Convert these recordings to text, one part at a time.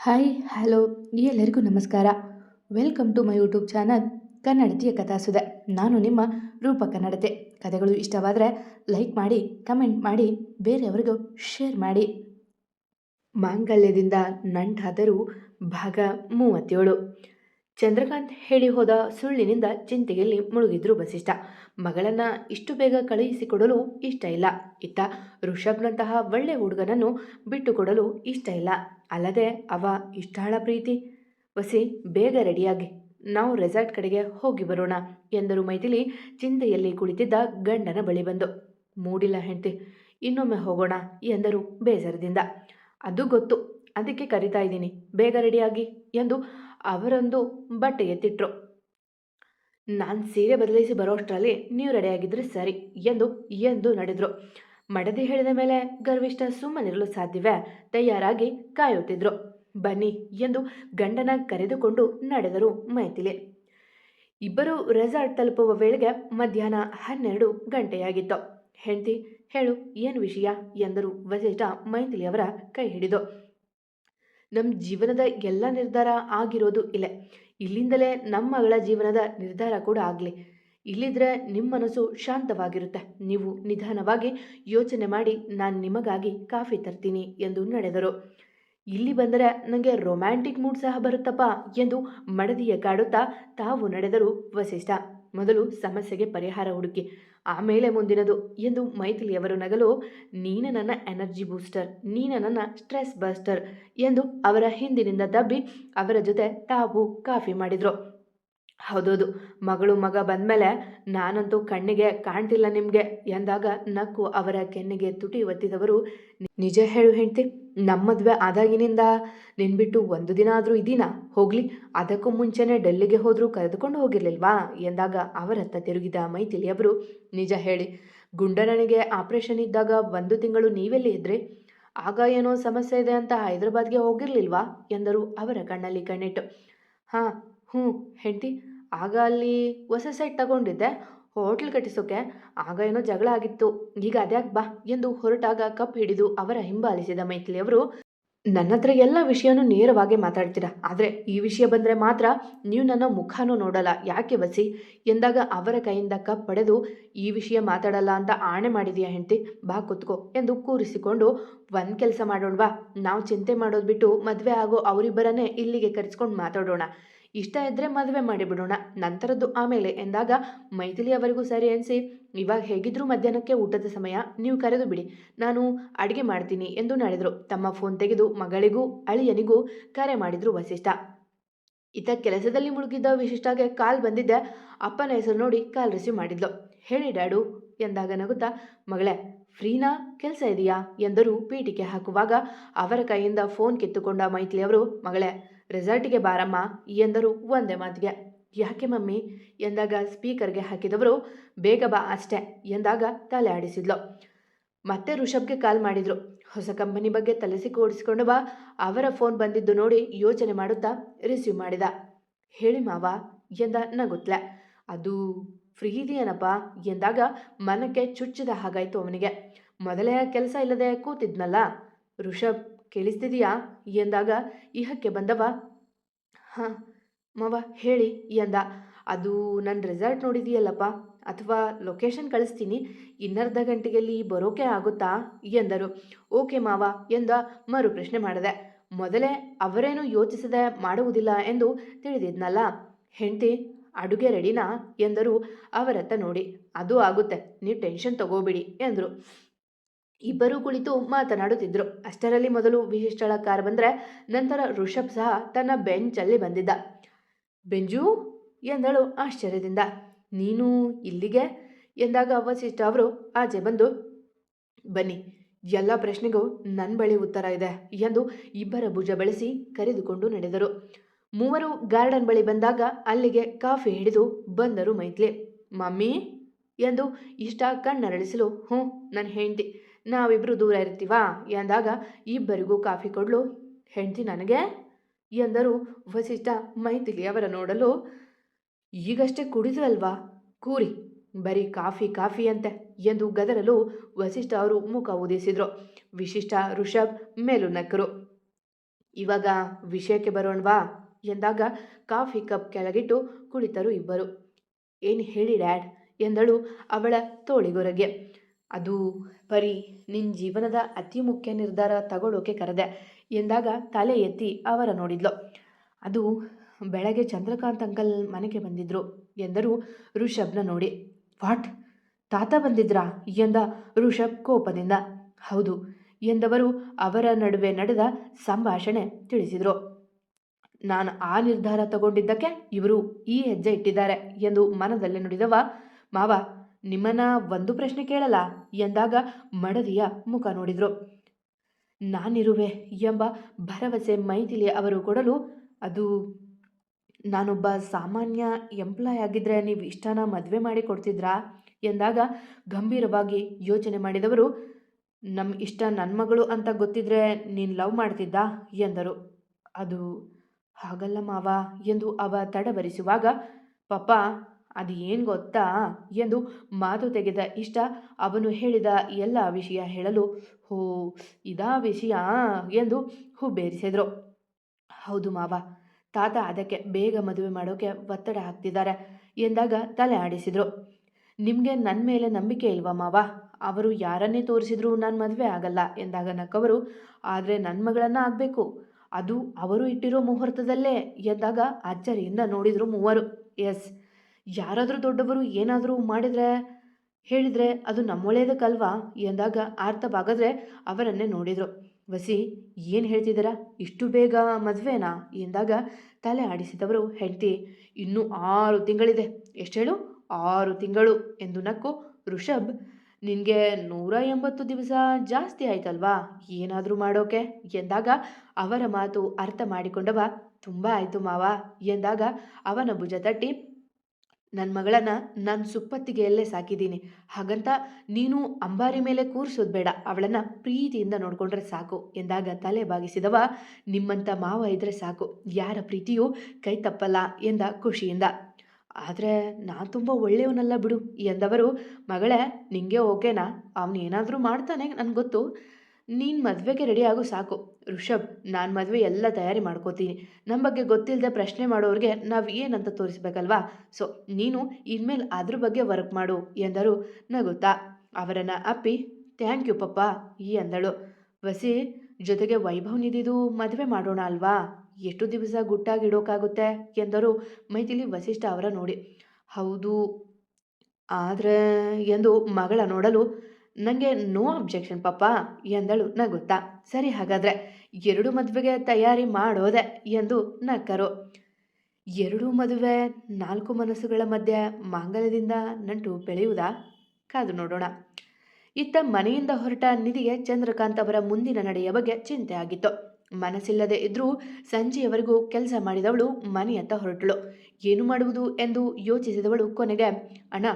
Hi, hello, ಎಲ್ಲರಿಗೂ ನಮಸ್ಕಾರ. Welcome to my YouTube channel ಕನ್ನಡತಿಯ ಕಥಾಸುದೆ ನಾನು ನಿಮ್ಮ ರೂಪ ಕನ್ನಡತೆ. ಕಥೆಗಳು ಇಷ್ಟವಾದರೆ ಲೈಕ್ ಮಾಡಿ ಕಮೆಂಟ್ ಮಾಡಿ, ಬೇರೆಯವರಿಗೂ ಶೇರ್ ಮಾಡಿ. ಮಾಂಗಲ್ಯದಿಂದ ನಂಟಾದರೂ ಭಾಗ ಮೂವತ್ತೇಳು. ಚಂದ್ರಕಾಂತ್ ಹೇಳಿ ಹೋದ ಸುಳ್ಳಿನಿಂದ ಚಿಂತೆಯಲ್ಲಿ ಮುಳುಗಿದ್ರು ವಸಿಷ್ಠ. ಮಗಳನ್ನ ಇಷ್ಟು ಬೇಗ ಕಳುಹಿಸಿಕೊಡಲು ಇಷ್ಟ ಇಲ್ಲ. ಇತ್ತ ಋಷಭ್ನಂತಹ ಒಳ್ಳೆ ಹುಡುಗನನ್ನು ಬಿಟ್ಟುಕೊಡಲು ಇಷ್ಟ ಇಲ್ಲ. ಅಲ್ಲದೆ ಅವ ಇಷ್ಟಾಳ ಪ್ರೀತಿ. ವಸಿ, ಬೇಗ ರೆಡಿಯಾಗಿ. ನಾವು ರೆಸಾರ್ಟ್ ಕಡೆಗೆ ಹೋಗಿ ಬರೋಣ ಎಂದರು ಮೈಥಿಲಿ ಚಿಂತೆಯಲ್ಲಿ ಕುಳಿತಿದ್ದ ಗಂಡನ ಬಳಿ ಬಂದು. ಮೂಡಿಲ್ಲ ಹೆಂಡತಿ, ಇನ್ನೊಮ್ಮೆ ಹೋಗೋಣ ಎಂದರು ಬೇಸರದಿಂದ. ಅದು ಗೊತ್ತು. ಅದಕ್ಕೆ ಕರಿತಾ ಇದ್ದೀನಿ. ಬೇಗ ರೆಡಿಯಾಗಿ ಎಂದು ಅವರೊಂದು ಬಟ್ಟೆ ಎತ್ತಿಟ್ರು. ನಾನು ಸೀರೆ ಬದಲಿಸಿ ಬರೋಷ್ಟರಲ್ಲಿ ನೀವು ರೆಡಿಯಾಗಿದ್ದರೆ ಸರಿ ಎಂದು ಎಂದು ನಡೆದರು. ಮಡದಿ ಹೇಳಿದ ಮೇಲೆ ಗರ್ವಿಷ್ಠ ಸುಮ್ಮನಿರಲು ಸಾಧ್ಯವೇ ತಯಾರಾಗಿ ಕಾಯುತ್ತಿದ್ರು. ಬನ್ನಿ ಎಂದು ಗಂಡನ ಕರೆದುಕೊಂಡು ನಡೆದರು ಮೈಥಿಲಿ. ಇಬ್ಬರು ರೆಸಾರ್ಟ್ ತಲುಪುವ ವೇಳೆಗೆ ಮಧ್ಯಾಹ್ನ ಹನ್ನೆರಡು ಗಂಟೆಯಾಗಿತ್ತು. ಹೆಂಡತಿ, ಹೇಳು, ಏನು ವಿಷಯ? ಎಂದರು ವಸಿಷ್ಠ ಮೈಥಿಲಿಯವರ ಕೈ ಹಿಡಿದು. ನಮ್ಮ ಜೀವನದ ಎಲ್ಲ ನಿರ್ಧಾರ ಆಗಿರೋದು ಇಲ್ಲೇ. ಇಲ್ಲಿಂದಲೇ ನಮ್ಮ ಮಗಳ ಜೀವನದ ನಿರ್ಧಾರ ಕೂಡ ಆಗಲಿ. ಇಲ್ಲಿದ್ರೆ ನಿಮ್ಮ ಮನಸ್ಸು ಶಾಂತವಾಗಿರುತ್ತೆ. ನೀವು ನಿಧಾನವಾಗಿ ಯೋಚನೆ ಮಾಡಿ ನಾನು ನಿಮಗಾಗಿ ಕಾಫಿ ತರ್ತೀನಿ ಎಂದು ನಡೆದರು. ಇಲ್ಲಿ ಬಂದರೆ ನನಗೆ ರೊಮ್ಯಾಂಟಿಕ್ ಮೂಡ್ ಸಹ ಬರುತ್ತಪ್ಪ ಎಂದು ಮಡದಿಯ ಕಾಡುತ್ತಾ ತಾವು ನಡೆದರು ವಸಿಷ್ಠ. ಮೊದಲು ಸಮಸ್ಯೆಗೆ ಪರಿಹಾರ ಹುಡುಕಿ. ಆಮೇಲೆ ಮುಂದಿನದು, ಎಂದು ಮೈಥಿಲಿಯವರು ನಗಲು, ನೀನು ನನ್ನ ಎನರ್ಜಿ ಬೂಸ್ಟರ್, ನೀನು ನನ್ನ ಸ್ಟ್ರೆಸ್ ಬಸ್ಟರ್ ಎಂದು ಅವರ ಹಿಂದಿನಿಂದ ದಬ್ಬಿ, ಅವರ ಜೊತೆ ತಾವು ಕಾಫಿ ಮಾಡಿದರು. ಹೌದೌದು. ಮಗಳು ಮಗ ಬಂದಮೇಲೆ ನಾನಂತೂ ಕಣ್ಣಿಗೆ ಕಾಣ್ತಿಲ್ಲ ನಿಮಗೆ ಎಂದಾಗ ನಕ್ಕು ಅವರ ಕೆನ್ನೆಗೆ ತುಟಿ ಒತ್ತಿದವರು, ನಿಜ ಹೇಳು ಹೆಂಡ್ತಿ, ನಮ್ಮ ಮದುವೆ ಆದಾಗಿನಿಂದ ನಿನ್ಬಿಟ್ಟು ಒಂದು ದಿನ ಆದರೂ ಇದೀನಾ? ಹೋಗ್ಲಿ, ಅದಕ್ಕೂ ಮುಂಚೆನೆ ಡೆಲ್ಲಿಗೆ ಹೋದರೂ ಕರೆದುಕೊಂಡು ಹೋಗಿರ್ಲಿಲ್ವಾ? ಎಂದಾಗ ಅವರತ್ತ ತಿರುಗಿದ ಮೈಥಿಲಿಯವರು, ನಿಜ ಹೇಳಿ, ಗುಂಡನನಿಗೆ ಆಪರೇಷನ್ ಇದ್ದಾಗ ಒಂದು ತಿಂಗಳು ನೀವೆಲ್ಲಿ ಇದ್ರಿ? ಆಗ ಏನೋ ಸಮಸ್ಯೆ ಇದೆ ಅಂತ ಹೈದರಾಬಾದ್ಗೆ ಹೋಗಿರ್ಲಿಲ್ವಾ? ಎಂದರು ಅವರ ಕಣ್ಣಲ್ಲಿ ಕಣ್ಣಿಟ್ಟು. ಹಾಂ, ಹ್ಞೂ, ಹೆಂಡ್ತಿ ಆಗ ಅಲ್ಲಿ ಹೊಸ ಸೈಟ್ ತಗೊಂಡಿದ್ದೆ. ಹೋಟ್ಲ್ ಕಟ್ಟಿಸೋಕೆ. ಆಗ ಏನೋ ಜಗಳ ಆಗಿತ್ತು. ಈಗ ಅದ್ಯಾಕೆ ಬಾ ಎಂದು ಹೊರಟಾಗ ಕಪ್ ಹಿಡಿದು ಅವರ ಹಿಂಬಾಲಿಸಿದ ಮೈಥಿಲಿಯವರು ನನ್ನ ಹತ್ರ ಎಲ್ಲ ವಿಷಯನೂ ನೇರವಾಗಿ ಮಾತಾಡ್ತೀರಾ? ಆದರೆ ಈ ವಿಷಯ ಬಂದರೆ ಮಾತ್ರ ನೀವು ನನ್ನ ಮುಖನೂ ನೋಡಲ್ಲ. ಯಾಕೆ ಬಸಿ ಎಂದಾಗ ಅವರ ಕೈಯಿಂದ ಕಪ್ ಪಡೆದು, ಈ ವಿಷಯ ಮಾತಾಡಲ್ಲ ಅಂತ ಆಣೆ ಮಾಡಿದೀಯಾ ಹೆಂಡತಿ, ಬಾ ಕುತ್ಕೋ ಎಂದು ಕೂರಿಸಿಕೊಂಡು, ಒಂದು ಕೆಲಸ ಮಾಡೋಣವಾ ನಾವು ಚಿಂತೆ ಮಾಡೋದು ಬಿಟ್ಟು ಮದುವೆ ಆಗೋ ಅವರಿಬ್ಬರನ್ನೇ ಇಲ್ಲಿಗೆ ಕರೆಸ್ಕೊಂಡು ಮಾತಾಡೋಣ. ಇಷ್ಟ ಇದ್ದರೆ ಮದುವೆ ಮಾಡಿಬಿಡೋಣ ನಂತರದ್ದು ಆಮೇಲೆ ಎಂದಾಗ ಮೈಥಿಲಿ ಅವರಿಗೂ ಸರಿ ಅನಿಸಿ, ಇವಾಗ ಹೇಗಿದ್ರೂ ಮಧ್ಯಾಹ್ನಕ್ಕೆ ಊಟದ ಸಮಯ, ನೀವು ಕರೆದು ಬಿಡಿ. ನಾನು ಅಡುಗೆ ಮಾಡ್ತೀನಿ ಎಂದು ನಡೆದರು. ತಮ್ಮ ಫೋನ್ ತೆಗೆದು ಮಗಳಿಗೂ, ಅಳಿಯನಿಗೂ ಕರೆ ಮಾಡಿದ್ರು ವಸಿಷ್ಠ. ಇತ ಕೆಲಸದಲ್ಲಿ ಮುಳುಗಿದ್ದ ವಿಶಿಷ್ಟಾಗೆ ಕಾಲ್ ಬಂದಿದ್ದೆ. ಅಪ್ಪನ ಹೆಸರು ನೋಡಿ ಕಾಲ್ ರಿಸೀವ್ ಮಾಡಿದ್ಲು. ಹೇಳಿ ಡ್ಯಾಡು ಎಂದಾಗ ನಗುತ್ತಾ, ಮಗಳೇ, ಫ್ರೀನಾ? ಕೆಲಸ ಇದೆಯಾ? ಎಂದರು ಪೀಟಿಕೆ ಹಾಕುವಾಗ ಅವರ ಕೈಯಿಂದ ಫೋನ್ ಕಿತ್ತುಕೊಂಡ ಮೈತ್ಲಿ ಅವರು ಮಗಳೇ ರೆಸಾರ್ಟಿಗೆ ಬಾರಮ್ಮ ಎಂದರು ಒಂದೇ ಮಾತಿಗೆ. ಯಾಕೆ ಮಮ್ಮಿ? ಎಂದಾಗ ಸ್ಪೀಕರ್ಗೆ ಹಾಕಿದವರು, ಬೇಗ ಬಾ ಅಷ್ಟೆ, ಎಂದಾಗ ತಲೆ ಆಡಿಸಿದ್ಲು. ಮತ್ತೆ ಋಷಭ್ಗೆ ಕಾಲ್ ಮಾಡಿದ್ರು. ಹೊಸ ಕಂಪನಿ ಬಗ್ಗೆ ತಲೆಸಿ ಓಡಿಸಿಕೊಂಡು ಬಾ, ಅವರ ಫೋನ್ ಬಂದಿದ್ದು ನೋಡಿ ಯೋಚನೆ ಮಾಡುತ್ತಾ ರಿಸೀವ್ ಮಾಡಿದ. ಹೇಳಿ ಮಾವ, ಎಂದ ನಗುತ್ತಲೆ ಅದು ಫ್ರೀ ಇದೆಯೇನಪ್ಪ? ಎಂದಾಗ ಮನಕ್ಕೆ ಚುಚ್ಚಿದ ಹಾಗಾಯಿತು ಅವನಿಗೆ. ಮೊದಲೇ ಕೆಲಸ ಇಲ್ಲದೆ ಕೂತಿದ್ನಲ್ಲ? ಋಷಭ್ ಕೇಳಿಸ್ತಿದೀಯಾ? ಎಂದಾಗ ಇಹಕ್ಕೆ ಬಂದವ, ಹಾಂ, ಮವ, ಹೇಳಿ, ಎಂದ. ಅದು ನನ್ನ ರೆಸಾರ್ಟ್ ನೋಡಿದೆಯಲ್ಲಪ್ಪ, ಅಥವಾ ಲೊಕೇಶನ್ ಕಳಿಸ್ತೀನಿ, ಇನ್ನರ್ಧ ಗಂಟೆಯಲ್ಲಿ ಬರೋಕೆ ಆಗುತ್ತಾ? ಎಂದರು. ಓಕೆ ಮಾವ, ಎಂದ ಮರು ಪ್ರಶ್ನೆ ಮಾಡಿದೆ. ಮೊದಲೇ ಅವರೇನು ಯೋಚಿಸದೆ ಮಾಡುವುದಿಲ್ಲ ಎಂದು ತಿಳಿದಿದ್ನಲ್ಲ? ಹೆಂಡತಿ, ಅಡುಗೆ ರೆಡಿನಾ? ಎಂದರು ಅವರತ್ತ ನೋಡಿ. ಅದು ಆಗುತ್ತೆ, ನೀವು ಟೆನ್ಷನ್ ತಗೋಬಿಡಿ, ಎಂದರು. ಇಬ್ಬರೂ ಕುಳಿತು ಮಾತನಾಡುತ್ತಿದ್ದರು. ಅಷ್ಟರಲ್ಲಿ ಮೊದಲು ವಿಶಿಷ್ಟಳ ಕಾರ್ ಬಂದರೆ ನಂತರ ಋಷಭ್ ಸಹ ತನ್ನ ಬೆಂಚಲ್ಲಿ ಬಂದಿದ್ದ. ಬೆಂಜು, ಎಂದಳು ಆಶ್ಚರ್ಯದಿಂದ. ನೀನು ಇಲ್ಲಿಗೆ? ಎಂದಾಗ ವಸಿಷ್ಠ ಅವರು ಆಚೆ ಬಂದು, ಬನ್ನಿ, ಎಲ್ಲ ಪ್ರಶ್ನೆಗೂ ನನ್ನ ಬಳಿ ಉತ್ತರ ಇದೆ, ಎಂದು ಇಬ್ಬರ ಭುಜ ಬಳಸಿ ಕರೆದುಕೊಂಡು ನಡೆದರು. ಮೂವರು ಗಾರ್ಡನ್ ಬಳಿ ಬಂದಾಗ ಅಲ್ಲಿಗೆ ಕಾಫಿ ಹಿಡಿದು ಬಂದರು ಮೈತ್ಲಿ ಮಮ್ಮಿ, ಎಂದು ಇಷ್ಟ ಕಣ್ಣರಳಿಸಲು, ಹ್ಞೂ ನನ್ನ ಹೆಂಡತಿ. ನಾವಿಬ್ಬರು ದೂರ ಇರ್ತೀವಾ? ಎಂದಾಗ, ಇಬ್ಬರಿಗೂ ಕಾಫಿ ಕೊಡಲು. ಹೆಂಡತಿ ನನಗೆ? ಎಂದರು ವಸಿಷ್ಠ ಮೈಥಿಲಿ ಅವರ ನೋಡಲು. ಈಗಷ್ಟೇ ಕುಡಿದ್ರಲ್ವಾ? ಕೂರಿ, ಬರೀ ಕಾಫಿ ಕಾಫಿ ಅಂತೆ ಎಂದು ಗದರಲು ವಸಿಷ್ಠ ಅವರು ಮುಖ ಉದಿಸಿದ್ರು ವಿಶಿಷ್ಟ ಋಷಭ್ ಮೇಲು ನಕ್ಕರು ಇವಾಗ ವಿಷಯಕ್ಕೆ ಬರೋಣವಾ? ಎಂದಾಗ ಕಾಫಿ ಕಪ್ ಕೆಳಗಿಟ್ಟು ಕುಳಿತರು ಇಬ್ಬರು. ಏನು ಹೇಳಿ ಡ್ಯಾಡ್? ಎಂದಳು ಅವಳ ತೋಳಿಗೊರಗೆ. ಅದು ಪರಿ ನಿನ್ನ ಜೀವನದ ಅತಿ ಮುಖ್ಯ ನಿರ್ಧಾರ ತಗೊಳ್ಳೋಕೆ ಕರೆದೆ ಎಂದಾಗ ತಲೆ ಎತ್ತಿ ಅವರ ನೋಡಿದ್ಲು. ಅದು ಬೆಳಗ್ಗೆ ಚಂದ್ರಕಾಂತ್ ಅಂಕಲ್ ಮನೆಗೆ ಬಂದಿದ್ರು ಎಂದರು ಋಷಭ್ನ ನೋಡಿ. ವಾಟ್? ತಾತ ಬಂದಿದ್ರಾ? ಎಂದ ಋಷಭ್ ಕೋಪದಿಂದ. ಹೌದು ಎಂದವರು ಅವರ ನಡುವೆ ನಡೆದ ಸಂಭಾಷಣೆ ತಿಳಿಸಿದರು. ನಾನು ಆ ನಿರ್ಧಾರ ತಗೊಂಡಿದ್ದಕ್ಕೆ ಇವರು ಈ ಹೆಜ್ಜೆ ಇಟ್ಟಿದ್ದಾರೆ ಎಂದು ಮನದಲ್ಲಿ ನುಡಿದವ ಮಾವ ನಿಮ್ಮನ್ನ ಒಂದು ಪ್ರಶ್ನೆ ಕೇಳಲ್ಲ ಎಂದಾಗ ಮಡದಿಯ ಮುಖ ನೋಡಿದ್ರು. ನಾನಿರುವೆ ಎಂಬ ಭರವಸೆ ಮೈಥಿಲಿ ಅವರು ಕೊಡಲು, ಅದು ನಾನೊಬ್ಬ ಸಾಮಾನ್ಯ ಎಂಪ್ಲಾಯ್ ಆಗಿದ್ದರೆ ನೀವು ಇಷ್ಟನ ಮದುವೆ ಮಾಡಿ ಕೊಡ್ತಿದ್ರಾ ಎಂದಾಗ ಗಂಭೀರವಾಗಿ ಯೋಚನೆ ಮಾಡಿದವರು ನಮ್ಮ ಇಷ್ಟ ನನ್ನ ಮಗಳು ಅಂತ ಗೊತ್ತಿದ್ರೆ ನೀನು ಲವ್ ಮಾಡ್ತಿದ್ದ ಎಂದರು. ಅದು ಹಾಗಲ್ಲ ಮಾವ ಎಂದು ಅವ ತಡವರಿಸುವಾಗ, ಪಪ್ಪ ಅದು ಏನು ಗೊತ್ತಾ ಎಂದು ಮಾತು ತೆಗೆದ ಇಷ್ಟ ಅವನು ಹೇಳಿದ ಎಲ್ಲ ವಿಷಯ ಹೇಳಲು, ಹೋ, ಇದಾ ವಿಷಯ ಎಂದು ಹುಬ್ಬೇರಿಸಿದ್ರು. ಹೌದು ಮಾವ, ತಾತ ಅದಕ್ಕೆ ಬೇಗ ಮದುವೆ ಮಾಡೋಕೆ ಒತ್ತಡ ಹಾಕ್ತಿದ್ದಾರೆ ಎಂದಾಗ ತಲೆ ಆಡಿಸಿದ್ರು. ನಿಮಗೆ ನನ್ನ ಮೇಲೆ ನಂಬಿಕೆ ಇಲ್ವಾ ಮಾವ? ಅವರು ಯಾರನ್ನೇ ತೋರಿಸಿದ್ರು ನಾನು ಮದುವೆ ಆಗಲ್ಲ ಎಂದಾಗ ನಕ್ಕವರು, ಆದರೆ ನನ್ನ ಮಗಳನ್ನ ಆಗಬೇಕು, ಅದು ಅವರು ಇಟ್ಟಿರೋ ಮುಹೂರ್ತದಲ್ಲೇ ಎಂದಾಗ ಅಚ್ಚರಿಯಿಂದ ನೋಡಿದರು ಮೂವರು. ಎಸ್ ಯಾರಾದರೂ ದೊಡ್ಡವರು ಏನಾದರೂ ಮಾಡಿದರೆ, ಹೇಳಿದರೆ ಅದು ನಮ್ಮೊಳ್ಳೆಯದಕ್ಕಲ್ವಾ ಎಂದಾಗ ಅರ್ಥವಾಗದ್ರೆ ಅವರನ್ನೇ ನೋಡಿದರು. ವಸಿ, ಏನು ಹೇಳ್ತಿದ್ದೀರಾ? ಇಷ್ಟು ಬೇಗ ಮದುವೆನಾ? ಎಂದಾಗ ತಲೆ ಆಡಿಸಿದವರು ಹೆಂಡತಿ, ಇನ್ನೂ ಆರು ತಿಂಗಳಿದೆ. ಎಷ್ಟು ಹೇಳು? ಆರು ತಿಂಗಳು. ಎಂದು ನಕ್ಕು, ಋಷಭ್, ನಿನಗೆ ನೂರ ಎಂಬತ್ತು ದಿವಸ ಜಾಸ್ತಿ ಆಯ್ತಲ್ವಾ? ಏನಾದರೂ ಮಾಡೋಕೆ? ಎಂದಾಗ, ಅವರ ಮಾತು ಅರ್ಥ ಮಾಡಿಕೊಂಡವ ತುಂಬ ಆಯಿತು ಮಾವ. ಎಂದಾಗ, ಅವನ ಭುಜ ತಟ್ಟಿ ನನ್ನ ಮಗಳನ್ನು ನಾನು ಸುಪ್ಪತ್ತಿಗೆಯಲ್ಲೇ ಸಾಕಿದ್ದೀನಿ. ಹಾಗಂತ ನೀನು ಅಂಬಾರಿ ಮೇಲೆ ಕೂರಿಸೋದು ಬೇಡ. ಅವಳನ್ನು ಪ್ರೀತಿಯಿಂದ ನೋಡಿಕೊಂಡ್ರೆ ಸಾಕು. ಎಂದಾಗ ತಲೆ ಬಾಗಿಸಿದವ ನಿಮ್ಮಂಥ ಮಾವ ಇದ್ದರೆ ಸಾಕು. ಯಾರ ಪ್ರೀತಿಯೂ ಕೈ ತಪ್ಪಲ್ಲ ಎಂದ ಖುಷಿಯಿಂದ. ಆದರೆ ನಾನು ತುಂಬ ಒಳ್ಳೆಯವನಲ್ಲ ಬಿಡು, ಎಂದವರು, ಮಗಳೇ, ನಿಂಗೆ ಓಕೆನಾ? ಅವನು ಏನಾದರೂ ಮಾಡ್ತಾನೆ ನನಗೆ ಗೊತ್ತು ನೀನು ಮದುವೆಗೆ ರೆಡಿ ಸಾಕು. ಋಷಭ್ ನಾನು ಮದುವೆ ಎಲ್ಲ ತಯಾರಿ ಮಾಡ್ಕೋತೀನಿ. ನಮ್ಮ ಬಗ್ಗೆ ಗೊತ್ತಿಲ್ಲದೆ ಪ್ರಶ್ನೆ ಮಾಡೋರಿಗೆ ನಾವು ಏನಂತ ತೋರಿಸ್ಬೇಕಲ್ವಾ? ಸೊ, ನೀನು ಇನ್ಮೇಲೆ ಅದ್ರ ಬಗ್ಗೆ ವರ್ಕ್ ಮಾಡು ಎಂದರು. ನಗುತ್ತಾ ಅವರನ್ನು ಅಪ್ಪಿ, ಥ್ಯಾಂಕ್ ಯು ಪಪ್ಪ, ಈ ಅಂದಳು. ವಸಿ, ಜೊತೆಗೆ ವೈಭವ್ ನಿಧಿದು ಮದುವೆ ಮಾಡೋಣ ಅಲ್ವಾ? ಎಷ್ಟು ದಿವಸ ಗುಟ್ಟಾಗಿಡೋಕ್ಕಾಗುತ್ತೆ ಎಂದರು ಮೈಥಿಲಿ ವಸಿಷ್ಠ ಅವರ ನೋಡಿ. ಹೌದು. ಆದರೆ, ಎಂದು ಮಗಳ ನೋಡಲು ನನಗೆ ನೋ ಅಬ್ಜೆಕ್ಷನ್ ಪಪ್ಪ, ಎಂದಳು. ನಗುತ್ತಾ ಸರಿ ಹಾಗಾದರೆ ಎರಡು ಮದುವೆಗೆ ತಯಾರಿ ಮಾಡೋದೆ ಎಂದು ನಕ್ಕರು. ಎರಡು ಮದುವೆ, ನಾಲ್ಕು ಮನಸ್ಸುಗಳ ಮಧ್ಯೆ ಮಾಂಗಲ್ಯದಿಂದ ನಂಟು ಬೆಳೆಯುವುದಾ? ಕಾದು ನೋಡೋಣ. ಇತ್ತ ಮನೆಯಿಂದ ಹೊರಟ ನಿಧಿಗೆ ಚಂದ್ರಕಾಂತ್ ಅವರ ಮುಂದಿನ ನಡೆಯ ಬಗ್ಗೆ ಚಿಂತೆ ಆಗಿತ್ತು. ಮನಸ್ಸಿಲ್ಲದೆ ಇದ್ರೂ ಸಂಜೆಯವರೆಗೂ ಕೆಲಸ ಮಾಡಿದವಳು ಮನೆಯತ್ತ ಹೊರಟಳು. ಏನು ಮಾಡುವುದು ಎಂದು ಯೋಚಿಸಿದವಳು ಕೊನೆಗೆ, ಅಣ್ಣ,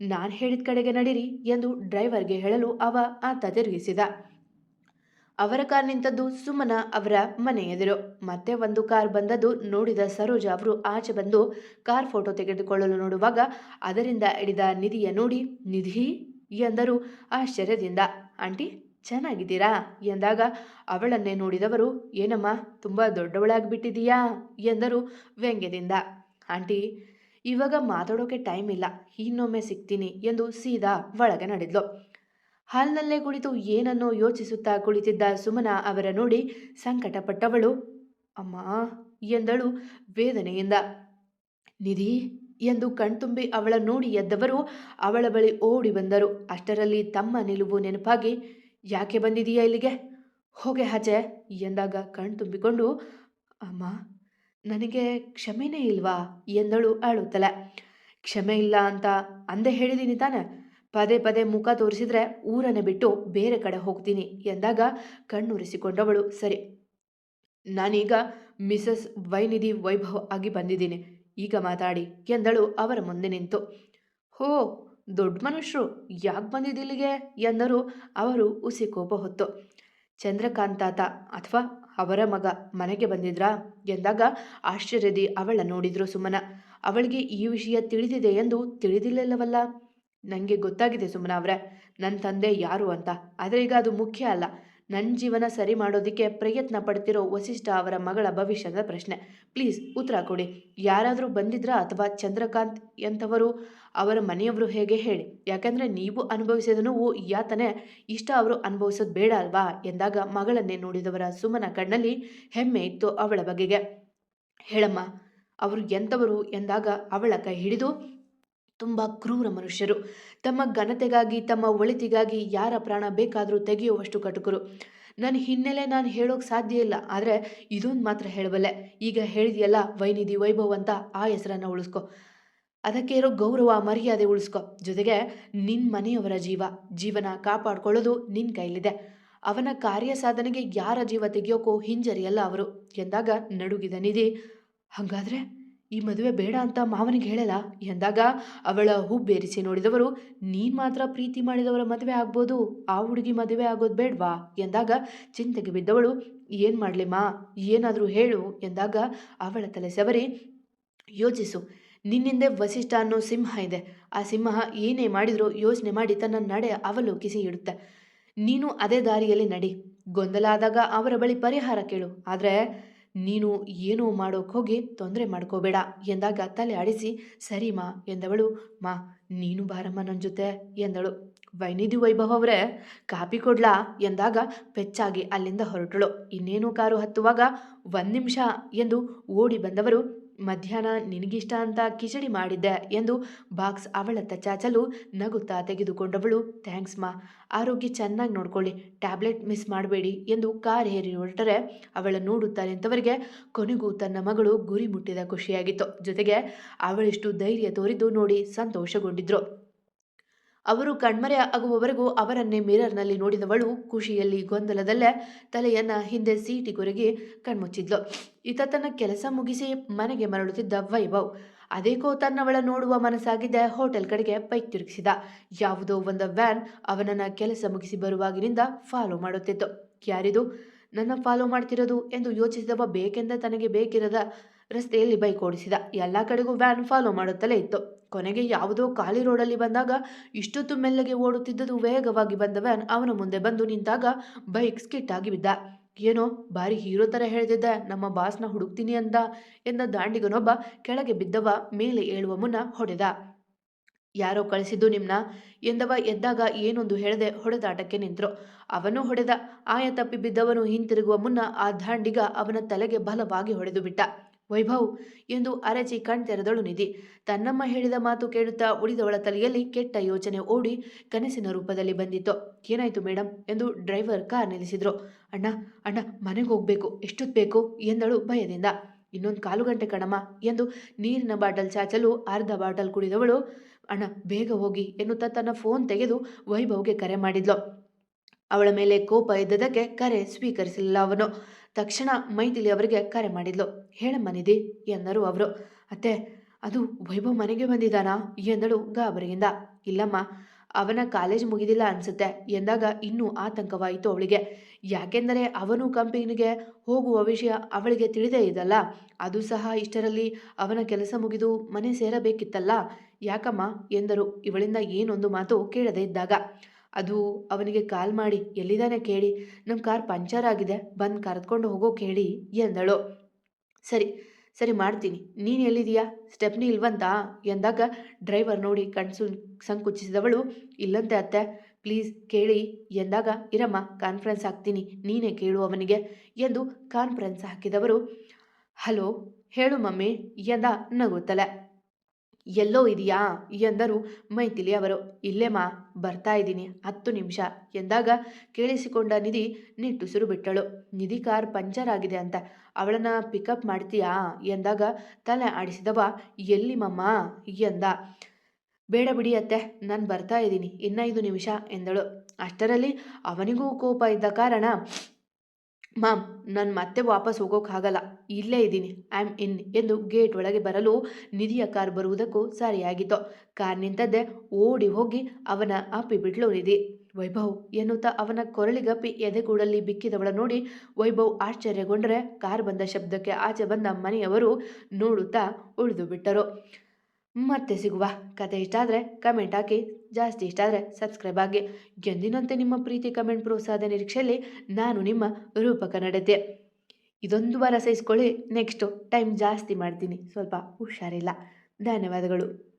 ನಾನು ಹೇಳಿದ ಕಡೆಗೆ ನಡೀರಿ ಎಂದು ಡ್ರೈವರ್ಗೆ ಹೇಳಲು ಅವ ಆತ ತಿರುಗಿಸಿದ. ಅವರ ಕಾರ್ ನಿಂತದ್ದು ಸುಮನ ಅವರ ಮನೆ ಎದುರು ಮತ್ತೆ ಒಂದು ಕಾರ್ ಬಂದದ್ದು ನೋಡಿದ ಸರೋಜ ಅವರು ಆಚೆ ಬಂದು ಕಾರ್ ಫೋಟೋ ತೆಗೆದುಕೊಳ್ಳಲು ನೋಡುವಾಗ ಅದರಿಂದ ಹಿಡಿದ ನಿಧಿಯ ನೋಡಿ, ನಿಧಿ? ಎಂದರು ಆಶ್ಚರ್ಯದಿಂದ. ಆಂಟಿ, ಚೆನ್ನಾಗಿದ್ದೀರಾ? ಎಂದಾಗ, ಅವಳನ್ನೇ ನೋಡಿದವರು, ಏನಮ್ಮ, ತುಂಬ ದೊಡ್ಡವಳಾಗಿಬಿಟ್ಟಿದೀಯಾ ಎಂದರು ವ್ಯಂಗ್ಯದಿಂದ. ಆಂಟಿ, ಇವಾಗ ಮಾತಾಡೋಕೆ ಟೈಮ್ ಇಲ್ಲ, ಇನ್ನೊಮ್ಮೆ ಸಿಗ್ತೀನಿ, ಎಂದು ಸೀದಾ ಒಳಗೆ ನಡೆದ್ಲು. ಹಾಲ್ನಲ್ಲೇ ಕುಳಿತು ಏನನ್ನೋ ಯೋಚಿಸುತ್ತಾ ಕುಳಿತಿದ್ದ ಸುಮನ ಅವರ ನೋಡಿ ಸಂಕಟಪಟ್ಟವಳು. ಅಮ್ಮ, ಎಂದಳು ವೇದನೆಯಿಂದ. ನಿಧಿ, ಎಂದು ಕಣ್ತುಂಬಿ ಅವಳ ನೋಡಿ ಎದ್ದವರು ಅವಳ ಬಳಿ ಓಡಿ ಬಂದರು. ಅಷ್ಟರಲ್ಲಿ ತಮ್ಮ ನಿಲುವು ನೆನಪಾಗಿ, ಯಾಕೆ ಬಂದಿದೀಯಾ ಇಲ್ಲಿಗೆ? ಹೋಗೆ ಆಚೆ, ಎಂದಾಗ ಕಣ್ತುಂಬಿಕೊಂಡು ಅಮ್ಮ, ನನಗೆ ಕ್ಷಮೆನೇ ಇಲ್ವಾ? ಎಂದಳು ಅಳುತ್ತಲೆ. ಕ್ಷಮೆ ಇಲ್ಲ ಅಂತ ಅಂದೆ ಹೇಳಿದ್ದೀನಿ ತಾನೆ. ಪದೇ ಪದೇ ಮುಖ ತೋರಿಸಿದ್ರೆ ಊರನ್ನು ಬಿಟ್ಟು ಬೇರೆ ಕಡೆ ಹೋಗ್ತೀನಿ ಎಂದಾಗ ಕಣ್ಣುರಿಸಿಕೊಂಡವಳು, ಸರಿ, ನಾನೀಗ ಮಿಸಸ್ ವೈನಿಧಿ ವೈಭವ್ ಆಗಿ ಬಂದಿದ್ದೀನಿ, ಈಗ ಮಾತಾಡಿ, ಎಂದಳು ಅವರ ಮುಂದೆ ನಿಂತು. ಹೋ, ದೊಡ್ಡ ಮನುಷ್ಯರು ಯಾಕೆ ಬಂದಿದ್ದಿಲ್ಲಿಗೆ? ಎಂದರು ಅವರು ಉಸಿ ಕೋಪ ಹೊತ್ತು. ಚಂದ್ರಕಾಂತಾತ ಅಥವಾ ಅವರ ಮಗ ಮನೆಗೆ ಬಂದಿದ್ರಾ? ಎಂದಾಗ ಆಶ್ಚರ್ಯದಿ ಅವಳ ನೋಡಿದ್ರು ಸುಮನ. ಅವಳಿಗೆ ಈ ವಿಷಯ ತಿಳಿದಿದೆ ಎಂದು ತಿಳಿದಿಲ್ಲವಲ್ಲ ನನಗೆ ಗೊತ್ತಾಗಿದೆ ಸುಮ್ಮನ ಅವರೇ. ನನ್ನ ತಂದೆ ಯಾರು ಅಂತ. ಆದರೆ ಈಗ ಅದು ಮುಖ್ಯ ಅಲ್ಲ. ನನ್ನ ಜೀವನ ಸರಿ ಮಾಡೋದಕ್ಕೆ ಪ್ರಯತ್ನ ಪಡ್ತಿರೋ ವಸಿಷ್ಠ ಅವರ ಮಗಳ ಭವಿಷ್ಯದ ಪ್ರಶ್ನೆ. ಪ್ಲೀಸ್ ಉತ್ತರ ಕೊಡಿ. ಯಾರಾದರೂ ಬಂದಿದ್ರಾ ಅಥವಾ ಚಂದ್ರಕಾಂತ್ ಎಂಥವರು? ಅವರ ಮನೆಯವರು ಹೇಗೆ ಹೇಳಿ. ಯಾಕಂದರೆ ನೀವು ಅನುಭವಿಸಿದ ನೋವು ಯಾತನೆ. ಇಷ್ಟ ಅವರು ಅನುಭವಿಸೋದು ಬೇಡ ಅಲ್ವಾ? ಎಂದಾಗ ಮಗಳನ್ನೇ ನೋಡಿದವರ ಸುಮನ ಕಣ್ಣಲ್ಲಿ ಹೆಮ್ಮೆ ಇತ್ತು ಅವಳ ಬಗೆಗೆ. ಹೇಳಮ್ಮ, ಅವರು ಎಂಥವರು ಎಂದಾಗ ಅವಳ ಕೈ ಹಿಡಿದು ತುಂಬ ಕ್ರೂರ ಮನುಷ್ಯರು. ತಮ್ಮ ಘನತೆಗಾಗಿ, ತಮ್ಮ ಒಳಿತಿಗಾಗಿ ಯಾರ ಪ್ರಾಣ ಬೇಕಾದರೂ ತೆಗೆಯುವಷ್ಟು ಕಟುಕರು. ನನ್ನ ಹಿನ್ನೆಲೆ ನಾನು ಹೇಳೋಕೆ ಸಾಧ್ಯ ಇಲ್ಲ, ಆದರೆ ಇದೊಂದು ಮಾತ್ರ ಹೇಳಬಲ್ಲೆ. ಈಗ ಹೇಳಿದೆಯಲ್ಲ, ವೈನಿಧಿ ವೈಭವ್ ಅಂತ ಆ ಹೆಸರನ್ನು ಉಳಿಸ್ಕೊ. ಅದಕ್ಕೆ ಇರೋ ಗೌರವ, ಮರ್ಯಾದೆ ಉಳಿಸ್ಕೊ. ಜೊತೆಗೆ ನಿನ್ನ ಮನೆಯವರ ಜೀವ, ಜೀವನ ಕಾಪಾಡ್ಕೊಳ್ಳೋದು ನಿನ್ನ ಕೈಲಿದೆ. ಅವನ ಕಾರ್ಯ ಸಾಧನೆಗೆ ಯಾರ ಜೀವ ತೆಗೆಯೋಕೋ ಹಿಂಜರಿಯಲ್ಲ ಅವರು. ಎಂದಾಗ ನಡುಗಿದ ನಿಧಿ, ಹಾಗಾದ್ರೆ ಈ ಮದುವೆ ಬೇಡ ಅಂತ ಮಾವನಿಗೆ ಹೇಳಲ್ಲ. ಎಂದಾಗ ಅವಳ ಹುಬ್ಬೇರಿಸಿ ನೋಡಿದವರು, ನೀನು ಮಾತ್ರ ಪ್ರೀತಿ ಮಾಡಿದವರ ಮದುವೆ ಆಗ್ಬೋದು, ಆ ಹುಡುಗಿ ಮದುವೆ ಆಗೋದು ಬೇಡವಾ? ಎಂದಾಗ ಚಿಂತೆಗೆ ಬಿದ್ದವಳು, ಏನು ಮಾಡಲಿ ಮಾ, ಏನಾದರೂ ಹೇಳು. ಎಂದಾಗ ಅವಳ ತಲೆ ಸವರಿ, ಯೋಚಿಸು ನಿನ್ನಿಂದೆ ವಸಿಷ್ಠ ಅನ್ನೋ ಸಿಂಹ ಇದೆ. ಆ ಸಿಂಹ ಏನೇ ಮಾಡಿದರೂ ಯೋಚನೆ ಮಾಡಿ ತನ್ನ ನಡೆ ಅವಲೋಕಿಸಿ ಇಡುತ್ತೆ. ನೀನು ಅದೇ ದಾರಿಯಲ್ಲಿ ನಡಿ. ಗೊಂದಲ ಆದಾಗ ಅವರ ಬಳಿ ಪರಿಹಾರ ಕೇಳು. ಆದರೆ ನೀನು ಏನೋ ಮಾಡೋಕೆ ಹೋಗಿ ತೊಂದರೆ ಮಾಡ್ಕೋಬೇಡ ಎಂದಾಗ ತಲೆ ಆಡಿಸಿ, ಸರಿ ಮಾ, ಎಂದವಳು. ಮಾ, ನೀನು ಬಾರಮ್ಮ ನನ್ನ ಜೊತೆ, ಎಂದಳು. ವೈನಿಧಿ ವೈಭವ್ ಅವರೇ, ಕಾಪಿ ಕೊಡ್ಲಾ? ಎಂದಾಗ ಪೆಚ್ಚಾಗಿ ಅಲ್ಲಿಂದ ಹೊರಟಳು. ಇನ್ನೇನು ಕಾರು ಹತ್ತುವಾಗ, ಒಂದು ನಿಮಿಷ, ಎಂದು ಓಡಿ ಬಂದವರು ಮಧ್ಯಾಹ್ನ ನಿನಗಿಷ್ಟ ಅಂತ ಕಿಚಡಿ ಮಾಡಿದ್ದೆ ಎಂದು ಬಾಕ್ಸ್ ಅವಳತ್ತ ಚಾಚಲು ನಗುತ್ತಾ ತೆಗೆದುಕೊಂಡವಳು, ಥ್ಯಾಂಕ್ಸ್ ಮಾ, ಆರೋಗ್ಯ ಚೆನ್ನಾಗಿ ನೋಡ್ಕೊಳ್ಳಿ, ಟ್ಯಾಬ್ಲೆಟ್ ಮಿಸ್ ಮಾಡಬೇಡಿ ಎಂದು ಕಾರ್ ಹೇರಿ ಹೊರಟರೆ. ಅವಳ ನೋಡುತ್ತಾರೆ ಅಂತವರಿಗೆ ಕೊನೆಗೂ ತನ್ನ ಮಗಳು ಗುರಿ ಮುಟ್ಟಿದ ಖುಷಿಯಾಗಿತ್ತು. ಜೊತೆಗೆ ಅವಳಿಷ್ಟು ಧೈರ್ಯ ತೋರಿದ್ದು ನೋಡಿ ಸಂತೋಷಗೊಂಡಿದ್ರು. ಅವರು ಕಣ್ಮರೆ ಆಗುವವರೆಗೂ ಅವರನ್ನೇ ಮಿರರ್ನಲ್ಲಿ ನೋಡಿದವಳು ಖುಷಿಯಲ್ಲಿ ಗೊಂದಲದಲ್ಲೇ ತಲೆಯನ್ನ ಹಿಂದೆ ಸೀಟಿ ಕೊರಗಿ ಕಣ್ಮುಚ್ಚಿದ್ಲು. ಈತ ತನ್ನ ಕೆಲಸ ಮುಗಿಸಿ ಮನೆಗೆ ಮರಳುತ್ತಿದ್ದ ವೈಭವ್ ಅದೇಕೋ ತನ್ನವಳ ನೋಡುವ ಮನಸ್ಸಾಗಿದ್ದ ಹೋಟೆಲ್ ಕಡೆಗೆ ಬೈಕ್ ತಿರುಗಿಸಿದ. ಯಾವುದೋ ಒಂದು ವ್ಯಾನ್ ಅವನನ್ನ ಕೆಲಸ ಮುಗಿಸಿ ಬರುವಾಗಿನಿಂದ ಫಾಲೋ ಮಾಡುತ್ತಿತ್ತು. ಯಾರಿದು? ನನ್ನ ಫಾಲೋ ಮಾಡ್ತಿರೋದು ಎಂದು ಯೋಚಿಸಿದವ ಬೇಕೆಂದ ತನಗೆ ಬೇಕಿರದ ರಸ್ತೆಯಲ್ಲಿ ಬೈಕ್ ಓಡಿಸಿದ. ಎಲ್ಲ ಕಡೆಗೂ ವ್ಯಾನ್ ಫಾಲೋ ಮಾಡುತ್ತಲೇ ಇತ್ತು. ಕೊನೆಗೆ ಯಾವುದೋ ಖಾಲಿ ರೋಡಲ್ಲಿ ಬಂದಾಗ ಇಷ್ಟೊತ್ತು ಮೆಲ್ಲಗೆ ಓಡುತ್ತಿದ್ದುದು ವೇಗವಾಗಿ ಬಂದ ವ್ಯಾನ್ ಅವನ ಮುಂದೆ ಬಂದು ನಿಂತಾಗ ಬೈಕ್ ಸ್ಕಿಟ್ ಆಗಿ ಬಿದ್ದ. ಏನೋ ಬಾರಿ ಹೀರೋ ಥರ ಹೇಳ್ತಿದ್ದೆ, ನಮ್ಮ ಬಾಸ್ನ ಹುಡುಕ್ತೀನಿ ಅಂದ ಎಂದ ದಾಂಡಿಗನೊಬ್ಬ ಕೆಳಗೆ ಬಿದ್ದವ ಮೇಲೆ ಏಳುವ ಮುನ್ನ ಹೊಡೆದ. ಯಾರೋ ಕಳಿಸಿದ್ದು ನಿಮ್ನ? ಎಂದವ ಎದ್ದಾಗ ಏನೊಂದು ಹೇಳದೆ ಹೊಡೆದಾಟಕ್ಕೆ ನಿಂತರು. ಅವನು ಹೊಡೆದ. ಆಯ ತಪ್ಪಿ ಬಿದ್ದವನು ಹಿಂತಿರುಗುವ ಮುನ್ನ ಆ ದಾಂಡಿಗ ಅವನ ತಲೆಗೆ ಬಲವಾಗಿ ಹೊಡೆದು ಬಿಟ್ಟ. ವೈಭವ್ ಎಂದು ಅರಚಿ ಕಣ್ತೆರೆದಳು ನಿಧಿ. ತನ್ನಮ್ಮ ಹೇಳಿದ ಮಾತು ಕೇಳುತ್ತಾ ಉಳಿದವಳ ತಲೆಯಲ್ಲಿ ಕೆಟ್ಟ ಯೋಚನೆ ಓಡಿ ಕನಸಿನ ರೂಪದಲ್ಲಿ ಬಂದಿತ್ತು. ಏನಾಯ್ತು ಮೇಡಮ್ ಎಂದು ಡ್ರೈವರ್ ಕಾರ್ ನಿಲ್ಲಿಸಿದ್ರು. ಅಣ್ಣ ಅಣ್ಣ, ಮನೆಗೆ ಹೋಗ್ಬೇಕು ಎಷ್ಟೊತ್ತು ಬೇಕು? ಎಂದಳು ಭಯದಿಂದ. ಇನ್ನೊಂದು ಕಾಲು ಗಂಟೆ ಕಣಮ್ಮ, ಎಂದು ನೀರಿನ ಬಾಟಲ್ ಚಾಚಲು ಅರ್ಧ ಬಾಟಲ್ ಕುಡಿದವಳು. ಅಣ್ಣ, ಬೇಗ ಹೋಗಿ ಎನ್ನುತ್ತಾ ತನ್ನ ಫೋನ್ ತೆಗೆದು ವೈಭವ್ಗೆ ಕರೆ ಮಾಡಿದ್ಲು. ಅವಳ ಮೇಲೆ ಕೋಪ ಇದ್ದದಕ್ಕೆ ಕರೆ ಸ್ವೀಕರಿಸಲಿಲ್ಲ ಅವನು. ತಕ್ಷಣ ಮೈಥಿಲಿ ಅವರಿಗೆ ಕರೆ ಮಾಡಿದ್ಲು. ಹೇಳಮ್ಮ ನಿಧಿ, ಎಂದರು ಅವರು. ಅತ್ತೆ, ಅದು ವೈಭವ್ ಮನೆಗೆ ಬಂದಿದ್ದಾನಾ? ಎಂದಳು ಗಾಬರಿಯಿಂದ. ಇಲ್ಲಮ್ಮ, ಅವನ ಕಾಲೇಜ್ ಮುಗಿದಿಲ್ಲ ಅನ್ಸುತ್ತೆ. ಎಂದಾಗ ಇನ್ನೂ ಆತಂಕವಾಯಿತು ಅವಳಿಗೆ. ಯಾಕೆಂದರೆ ಅವನು ಕಂಪನಿಗೆ ಹೋಗುವ ವಿಷಯ ಅವಳಿಗೆ ತಿಳಿದೇ ಇದಲ್ಲ. ಅದು ಸಹ ಇಷ್ಟರಲ್ಲಿ ಅವನ ಕೆಲಸ ಮುಗಿದು ಮನೆ ಸೇರಬೇಕಿತ್ತಲ್ಲ. ಯಾಕಮ್ಮ? ಎಂದರು. ಇವಳಿಂದ ಏನೊಂದು ಮಾತು ಕೇಳದೇ ಇದ್ದಾಗ. ಅದು ಅವನಿಗೆ ಕಾಲ್ ಮಾಡಿ, ಎಲ್ಲಿದ್ದಾನೆ ಕೇಳಿ? ನಮ್ಮ ಕಾರ್ ಪಂಚರ್ ಆಗಿದೆ, ಬಂದು ಕರೆದುಕೊಂಡು ಹೋಗೋ ಕೇಳಿ, ಎಂದಳು. ಸರಿ ಸರಿ ಮಾಡ್ತೀನಿ. ನೀನು ಎಲ್ಲಿದೀಯಾ ಸ್ಟೆಪ್ನಿ ಇಲ್ವಂತ? ಎಂದಾಗ ಡ್ರೈವರ್ ನೋಡಿ ಕಣ್ಸು, ಸಂಕುಚಿಸಿದವಳು, ಇಲ್ಲಂತೆ ಅತ್ತೆ, ಪ್ಲೀಸ್ ಕೇಳಿ, ಎಂದಾಗ, ಇರಮ್ಮ, ಕಾನ್ಫರೆನ್ಸ್ ಹಾಕ್ತೀನಿ, ನೀನೇ ಕೇಳು ಅವನಿಗೆ, ಎಂದು ಕಾನ್ಫರೆನ್ಸ್ ಹಾಕಿದವರು, ಹಲೋ, ಹೇಳು ಮಮ್ಮಿ, ಎಂದ ನಗುತ್ತಲೆ. ಎಲ್ಲೋ ಇದೆಯಾ ಎಂದರು ಮೈಥಿಲಿ ಅವರು ಇಲ್ಲೇಮ್ಮ ಬರ್ತಾ ಇದ್ದೀನಿ, ಹತ್ತು ನಿಮಿಷ ಎಂದಾಗ ಕೇಳಿಸಿಕೊಂಡ ನಿಧಿ ನಿಟ್ಟುಸಿರು ಬಿಟ್ಟಳು. ನಿಧಿ ಕಾರ್ ಪಂಚರ್ ಆಗಿದೆ ಅಂತ. ಅವಳನ್ನ ಪಿಕಪ್ ಮಾಡ್ತೀಯಾ ಎಂದಾಗ ತಲೆ ಆಡಿಸಿದವ, ಎಲ್ಲಿ ಮಮ್ಮ ಎಂದ. ಬೇಡ ಬಿಡಿ ಅತ್ತೆ, ನಾನು ಬರ್ತಾ ಇದ್ದೀನಿ, ಇನ್ನೈದು ನಿಮಿಷ ಎಂದಳು. ಅಷ್ಟರಲ್ಲಿ ಅವನಿಗೂ ಕೋಪ ಇದ್ದ ಕಾರಣ ಮಾಮ್ ನಾನು ಮತ್ತೆ ವಾಪಸ್ ಹೋಗೋಕ್ಕಾಗಲ್ಲ ಇಲ್ಲೇ ಇದ್ದೀನಿ. ಐ ಆಮ್ ಇನ್ ಎಂದು ಗೇಟ್ ಒಳಗೆ ಬರಲು ನಿಧಿಯ ಕಾರ್ ಬರುವುದಕ್ಕೂ ಸರಿಯಾಗಿತ್ತು. ಕಾರ್ ನಿಂತದ್ದೆ ಓಡಿ ಹೋಗಿ ಅವನ ಅಪ್ಪಿ ಬಿಡ್ಲು ನಿಧಿ. ವೈಭವ್ ಎನ್ನುತ್ತಾ ಅವನ ಕೊರಳಿಗಪ್ಪಿ ಎದೆಗೂಡಲ್ಲಿ ಬಿಕ್ಕಿದವಳ ನೋಡಿ ವೈಭವ್ ಆಶ್ಚರ್ಯಗೊಂಡರೆ ಕಾರ್ ಬಂದ ಶಬ್ದಕ್ಕೆ ಆಚೆ ಬಂದ ಮನೆಯವರು ನೋಡುತ್ತಾ ಉಳಿದು ಬಿಟ್ಟರು ಮತ್ತೆ ಸಿಗುವ ಕತೆ ಇಷ್ಟ ಆದರೆ ಕಮೆಂಟ್ ಹಾಕಿ. ಜಾಸ್ತಿ ಇಷ್ಟ ಆದರೆ ಸಬ್ಸ್ಕ್ರೈಬ್ ಆಗಿ ಎಂದಿನಂತೆ ನಿಮ್ಮ ಪ್ರೀತಿ ಕಮೆಂಟ್ ಪ್ರೋತ್ಸಾಹದ ನಿರೀಕ್ಷೆಯಲ್ಲಿ ನಾನು ನಿಮ್ಮ ರೂಪಕ ನಡತೆ. ಇದೊಂದು ವಾರ ಸಹಿಸ್ಕೊಳ್ಳಿ ನೆಕ್ಸ್ಟು ಟೈಮ್ ಜಾಸ್ತಿ ಮಾಡ್ತೀನಿ. ಸ್ವಲ್ಪ ಹುಷಾರಿಲ್ಲ. ಧನ್ಯವಾದಗಳು.